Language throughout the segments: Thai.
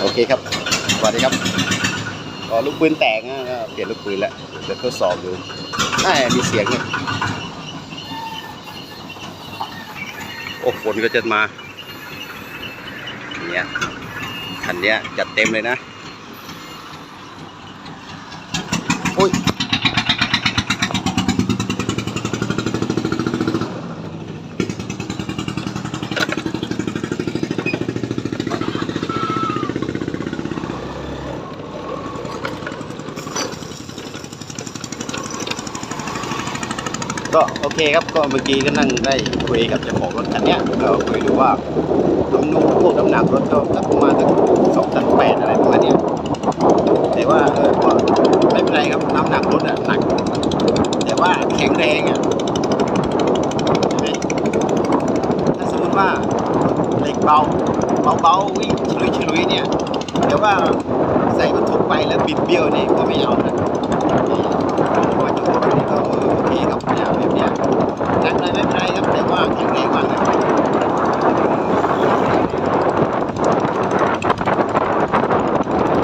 โอเคครับสวัสดีครับลูกปืนแตกนะเปลี่ยนลูกปืนแล้วเดี๋ยวทดสอบดูน่ามีเสียงเนี่ยโอ้ฝนก็จะมาเนี่ยคันเนี้ยจัดเต็มเลยนะโอ้ย ก็โอเคครับก็เมื่อกี้ก็นั่งได้คุยกับเจ้าของรถคันนี้ก็คุยดูว่าน้ำหนักพวกน้ำหนักรถก็ประมาณสักสองตันแปดอะไรประมาณนี้แต่ว่าเออก็ไม่เป็นไรครับน้ำหนักรถอะหนัก แต่ว่าแข็งแรงอะใช่ไหมถ้าสมมติว่าเหล็กเบาเบาๆวิ่งฉลุยฉลุยเนี่ยแต่ว่าใส่บรรทุกไปแล้วบิดเบี้ยวนี่ก็ไม่เอานะ โอเคครับแนวแบบนี้ยนักเลยไม่เป็นไรครับแต่ว่าแข็งแรงมากนะ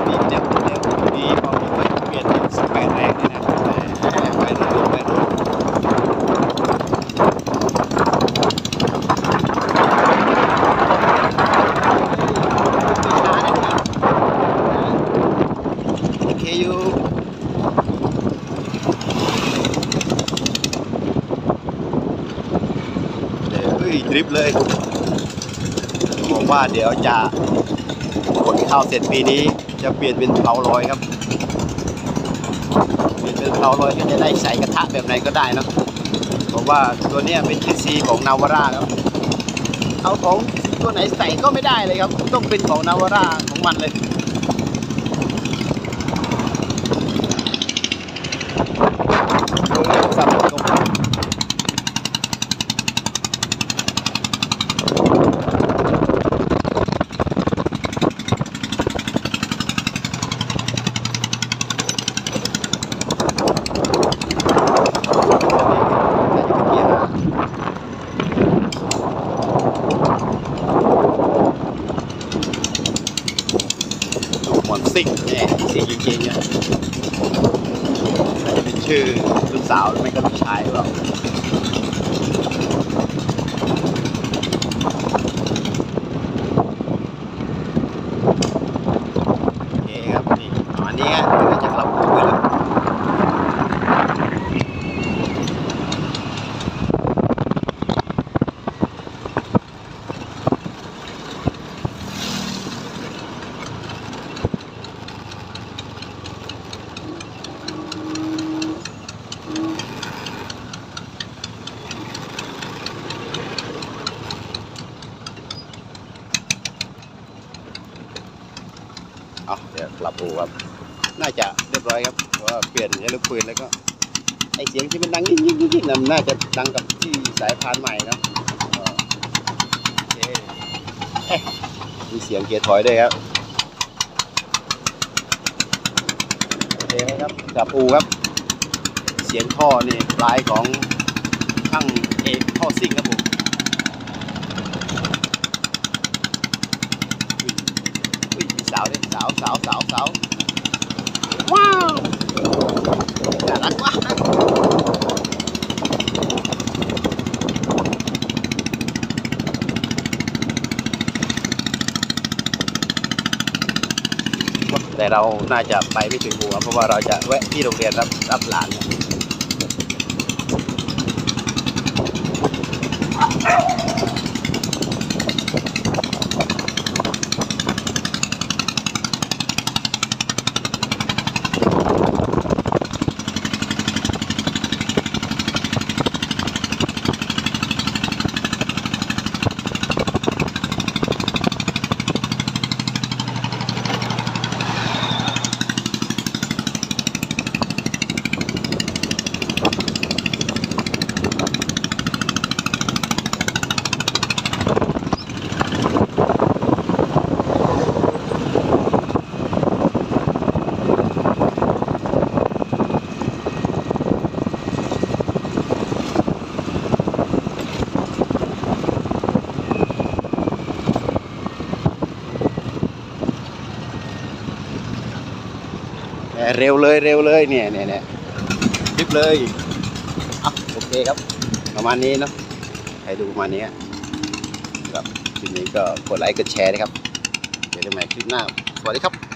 ดีเด็บเด็บดีพอผมไปเปลี่ยนเป็นสแปดแรงเลยนะแต่ไปรุ่นไปรุ่นโอเคอยู่ เดี๋ยวเฮ้ยดริฟต์เลยบอกว่าเดี๋ยวจะขนข้าวเสร็จปีนี้จะเปลี่ยนเป็นเผาลอยครับ เปลี่ยนเป็นเผาลอยก็จะได้ใส่กระทะแบบไหนก็ได้นะเพราะว่าตัวเนี้ยเป็นทีซีของนาวาร่าครับ เอาของตัวไหนใส่ก็ไม่ได้เลยครับ ต้องเป็นของนาวาร่าของมันเลยสับของมัน ดูหม อนซิ่งแน่ซิ่งจริงๆเนี่ยน่าจะเป็นชื่อลูกสาวหรือไม่ก็ลูกชายหรือเปล่าโอเคครับนี่ประมาณนี้ฮะเดี๋ยวจะกลับไปแล้ว เอาเดี๋ยวกลับอู่ครับ น่าจะเรียบร้อยครับเพราะว่าเปลี่ยนใช้ลูกปืนแล้วก็ไอเสียงที่มันดังยิ่งยิ่งยิ่งนั่นน่าจะดังกับที่สายพานใหม่นะก็โอเคเอ๊ะมีเสียงเกียร์ถอยด้วยครับโอเคไหมครับกลับอู่ครับ เสียงท่อนี่ปลายของช่างเอกท่อซิ่งครับผม อุ้ยมีสาวสาวสาวสาวว้าวน่ารักมากนะแต่เราน่าจะไปไม่ถึงหัวเพราะว่าเราจะแวะที่โรงเรียนรับรับหลาน เร็วเลยเร็วเลยเนี่ยเนี่ยเนี่ยคลิปเลยอะโอเคครับ ประมาณนี้เนาะให้ดูประมาณนี้ครับคลิปนี้ก็กดไลค์กดแชร์นะครับ เดี๋ยวดูใหม่คลิปหน้าสวัสดีครับ